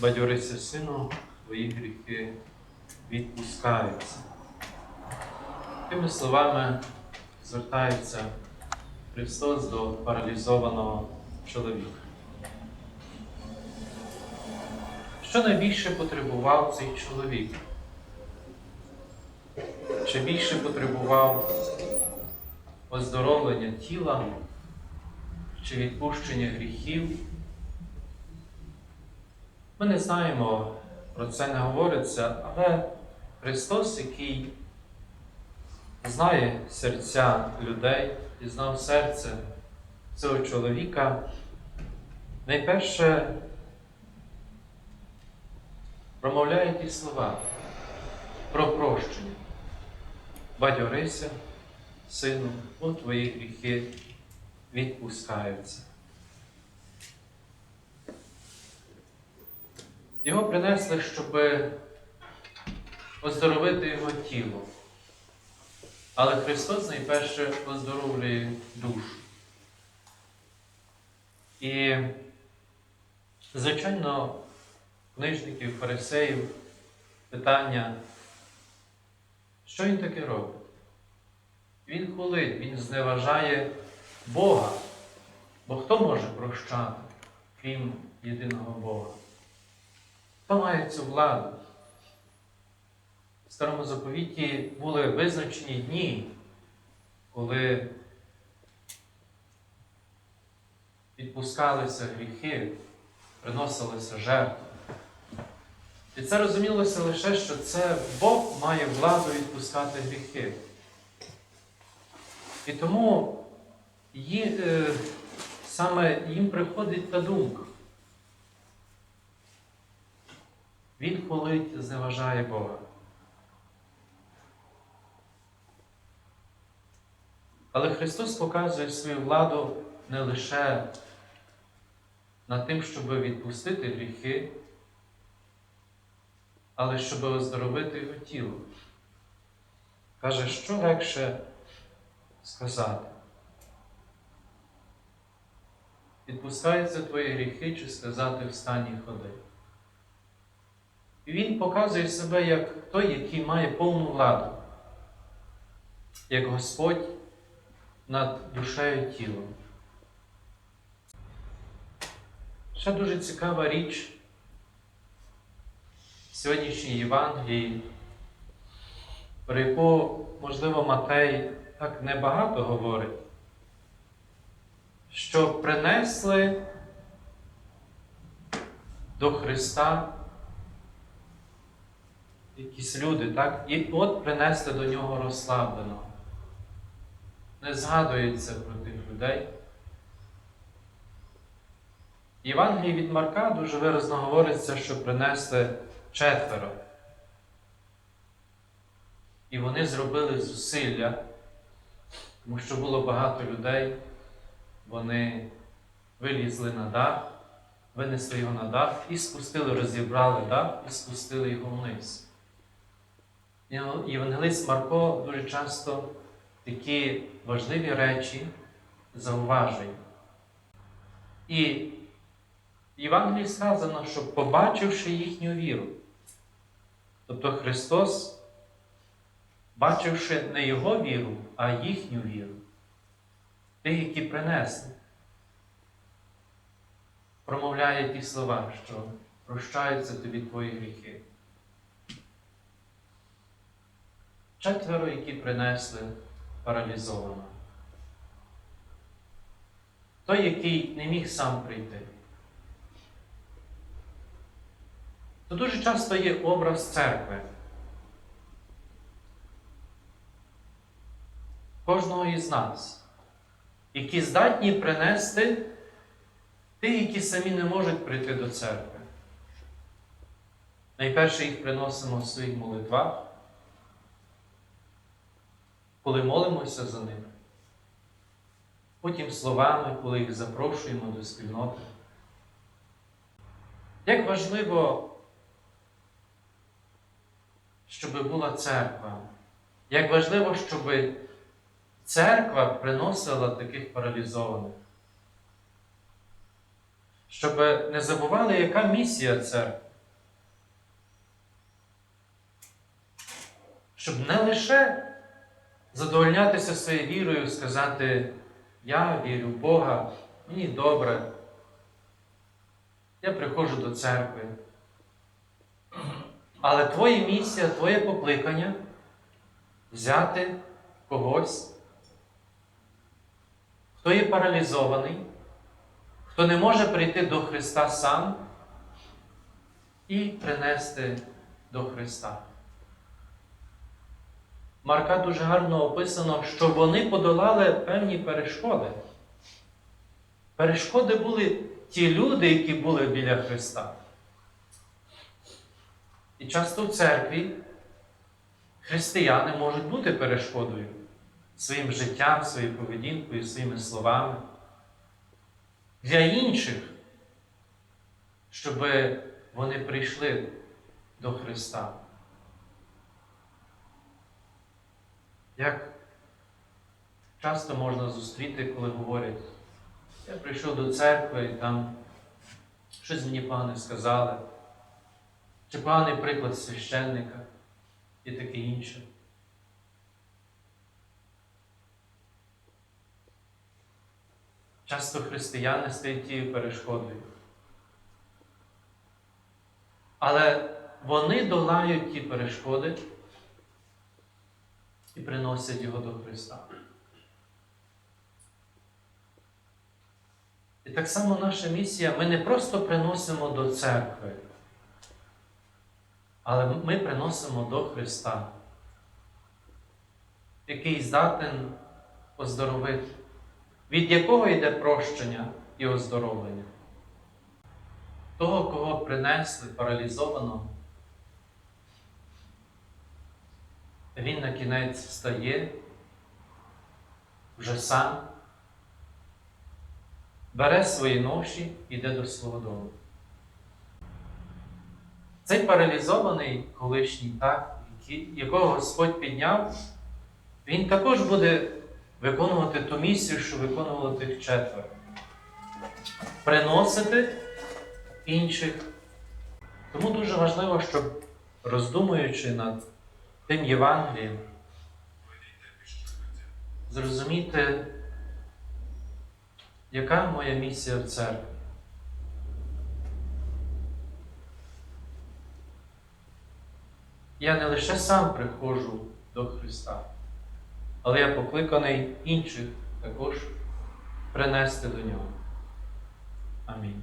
Бадьорися, сину, твої гріхи відпускаються. Тими словами звертається Христос до паралізованого чоловіка. Що найбільше потребував цей чоловік? Чи більше потребував оздоровлення тіла чи відпущення гріхів? Ми не знаємо, про це не говориться, але Христос, який знає серця людей і знав серце цього чоловіка, найперше промовляє ті слова про прощення. Бадьорися, сину, от твої гріхи відпускаються. Його принесли, щоб оздоровити його тіло. Але Христос найперше оздоровлює душу. І, звичайно, книжників, фарисеїв питання, що він таке робить? Він хулить, він зневажає Бога. Бо хто може прощати, крім єдиного Бога? Хто має цю владу? В старому заповіті були визначені дні, коли відпускалися гріхи, приносилися жертви. І це розумілося лише, що це Бог має владу відпускати гріхи. І тому ї- е, саме їм приходить та думка. Він хвалить, зневажає Бога. Але Христос показує свою владу не лише над тим, щоб відпустити гріхи, але щоб оздоровити його тіло. Каже, що легше сказати? Відпускаються твої гріхи чи сказати встані і ходи. Він показує себе як той, який має повну владу, як Господь над душею і тілом. Ще дуже цікава річ в сьогоднішній Євангелії, про яку, можливо, Матей так небагато говорить, що принесли до Христа якісь люди, так? І от принесли до нього розслабленого. Не згадується про тих людей. Євангелії від Марка дуже виразно говориться, що принесли четверо. І вони зробили зусилля, тому що було багато людей. Вони вилізли на дах, винесли його на дах і спустили, розібрали дах і спустили його вниз. Євангелист Марко дуже часто такі важливі речі зауважує. І в Євангелії сказано, що побачивши їхню віру, тобто Христос, бачивши не Його віру, а їхню віру, тих, які принесли, промовляє ті слова, що прощаються тобі твої гріхи. Четверо, які принесли паралізовано. Той, який не міг сам прийти. То дуже часто є образ церкви. Кожного із нас, які здатні принести тих, які самі не можуть прийти до церкви. Найперше їх приносимо в своїх молитвах коли молимося за ними. Потім словами, коли їх запрошуємо до спільноти. Як важливо, щоб була церква, як важливо, щоб церква приносила таких паралізованих, щоб не забували, яка місія церкви. Щоб не лише задовольнятися своєю вірою, сказати, я вірю в Бога, мені добре, я приходжу до церкви. Але твоя місія, твоє покликання взяти когось, хто є паралізований, хто не може прийти до Христа сам і принести до Христа. Марка дуже гарно описано, що вони подолали певні перешкоди. Перешкоди були ті люди, які були біля Христа. І часто в церкві християни можуть бути перешкодою своїм життям, своєю поведінкою, своїми словами. Для інших, щоб вони прийшли до Христа. Як часто можна зустріти, коли говорять, я прийшов до церкви і там щось мені погане сказали, чи поганий приклад священника і таке інше. Часто християни стають тією перешкодою. Але вони долають ті перешкоди і приносять його до Христа. І так само наша місія, ми не просто приносимо до церкви, але ми приносимо до Христа, який здатен оздоровити, від якого йде прощення і оздоровлення. Того, кого принесли паралізованого, він на кінець встає вже сам, бере свої ноші і йде до свого дому. Цей паралізований колишній, так, якого Господь підняв, він також буде виконувати ту місію, що виконувало тих четверо. Приносити інших. Тому дуже важливо, щоб роздумуючи над тим Євангелієм, зрозуміти, яка моя місія в церкві. Я не лише сам приходжу до Христа, але я покликаний інших також принести до Нього. Амінь.